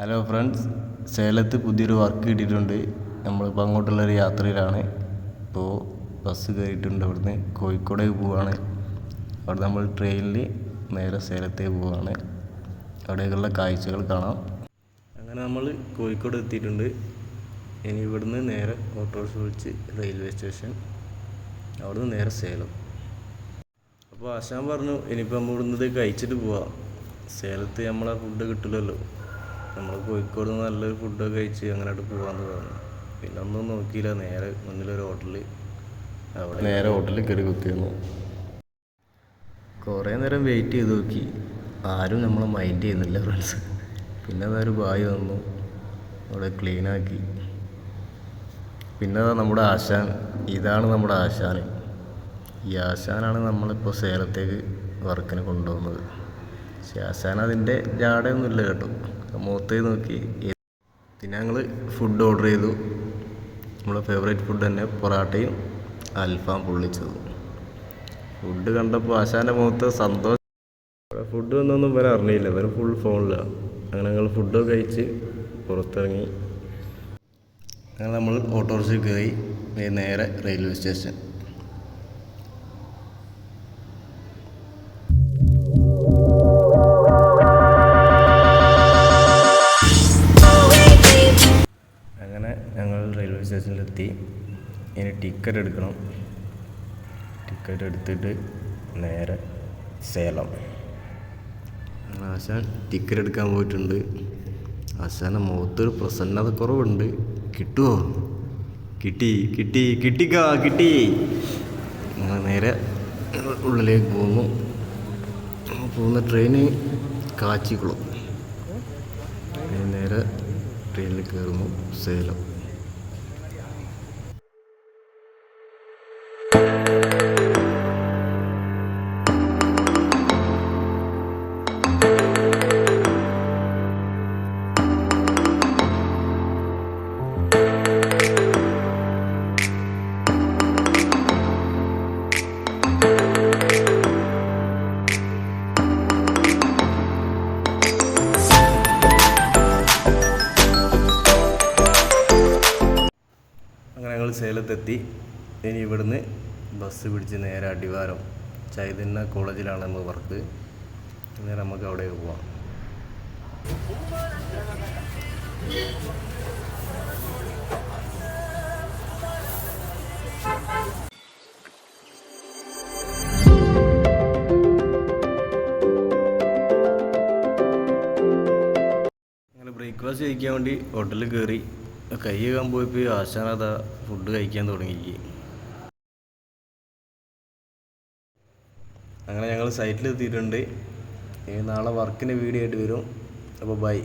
Hello friends സേലത്ത് പുതിയൊരു work കിട്ടിയിട്ടുണ്ട്. നമ്മളിപ്പോൾ അങ്ങോട്ടുള്ളൊരു യാത്രയിലാണ്. ഇപ്പോൾ ബസ് കയറിയിട്ടുണ്ട് അവിടുന്ന്. കോഴിക്കോടേക്ക് പോവാണ്. അവിടെ നമ്മൾ ട്രെയിനിൽ നേരെ സേലത്തേക്ക് പോവാണ്. അവിടേക്കുള്ള കാഴ്ചകൾ കാണാം. അങ്ങനെ നമ്മൾ കോഴിക്കോട് എത്തിയിട്ടുണ്ട്. ഇനി ഇവിടുന്ന് നേരെ ഓട്ടോറിക്ഷ വിളിച്ച് റെയിൽവേ സ്റ്റേഷൻ അവിടുന്ന് നേരെ സേലം. അപ്പോൾ ആശാൻ പറഞ്ഞു ഇനിയിപ്പോൾ നമ്മൾ ഇവിടുന്ന് കഴിച്ചിട്ട് പോവാം. സേലത്ത് നമ്മളെ ഫുഡ് കിട്ടില്ലല്ലോ നമ്മൾ കോഴിക്കോട് നിന്ന് നല്ലൊരു ഫുഡൊക്കെ കഴിച്ച് അങ്ങോട്ട് പോകാമെന്ന് പറഞ്ഞു. പിന്നെ ഒന്നും നോക്കിയില്ല. നേരെ മുന്നിലൊരു ഹോട്ടലിൽ അവിടെ നേരെ ഹോട്ടലിൽ കയറി കുത്തിയിരുന്നു. കുറേ നേരം വെയിറ്റ് ചെയ്ത് നോക്കി. ആരും നമ്മളെ മൈൻഡ് ചെയ്യുന്നില്ല ഫ്രണ്ട്സ് പിന്നെ അതൊരു ബായ് വന്നു. അവിടെ ക്ലീനാക്കി പിന്നെ നമ്മുടെ ആശാൻ. ഇതാണ് നമ്മുടെ ആശാൻ ഈ ആശാനാണ് നമ്മളിപ്പോൾ സേലത്തേക്ക് വർക്കിന് കൊണ്ടുപോകുന്നത് പക്ഷേ ആശാൻ അതിന്റെ ജാടയൊന്നുമില്ല കേട്ടോ. മുഖത്തേക്ക് നോക്കി. പിന്നെ ഞങ്ങൾ ഫുഡ് ഓർഡർ ചെയ്തു. നമ്മുടെ ഫേവറേറ്റ് ഫുഡ് തന്നെ പൊറാട്ടയും അൽഫാം പൊള്ളിച്ചതും. ഫുഡ് കണ്ടപ്പോൾ ആശാന്റെ മുഖത്ത് സന്തോഷം. ഫുഡ് വന്നൊന്നും ഇവരെ അറിഞ്ഞില്ല. ഇവരെ ഫുൾ ഫോണിലാണ് അങ്ങനെ ഞങ്ങൾ ഫുഡ് കഴിച്ച് പുറത്തിറങ്ങി. അങ്ങനെ നമ്മൾ ഓട്ടോറിക്ഷയിൽ കയറി നേരെ റെയിൽവേ സ്റ്റേഷൻ ഞങ്ങൾ റെയിൽവേ സ്റ്റേഷനിലെത്തി ഇനി ടിക്കറ്റ് എടുക്കണം. ടിക്കറ്റ് എടുത്തിട്ട് നേരെ സേലം. ആശാൻ ടിക്കറ്റ് എടുക്കാൻ പോയിട്ടുണ്ട്. ആശാന്റെ മുഖത്തൊരു പ്രസന്നത കുറവുണ്ട്. കിട്ടുമോ കിട്ടി കിട്ടി കിട്ടിക്കാ കിട്ടി. ഞങ്ങൾ നേരെ ഉള്ളിലേക്ക് പോകുന്നു. പോകുന്ന ട്രെയിന് കാച്ചിക്കുളം. നേരെ ട്രെയിനിൽ കയറുന്നു സേലം. സേലത്തെത്തി ഇനി ഇവിടുന്ന് ബസ് പിടിച്ച് നേരെ അടിവാരം ചൈതന്യ കോളേജിലാണ് നമ്മൾ വർക്ക് നേരെ നമുക്ക് അവിടെ പോവാം. ബ്രേക്ക്ഫാസ്റ്റ് കഴിക്കാൻ വേണ്ടി ഹോട്ടലിൽ കയറി കൈ കഴുകാൻ പോയപ്പോൾ ആശാനത ഫുഡ് കഴിക്കാൻ തുടങ്ങി അങ്ങനെ ഞങ്ങൾ സൈറ്റിൽ എത്തിയിട്ടുണ്ട്. നാളെ വർക്കിന്റെ വീഡിയോ ആയിട്ട് വരും. അപ്പോൾ ബൈ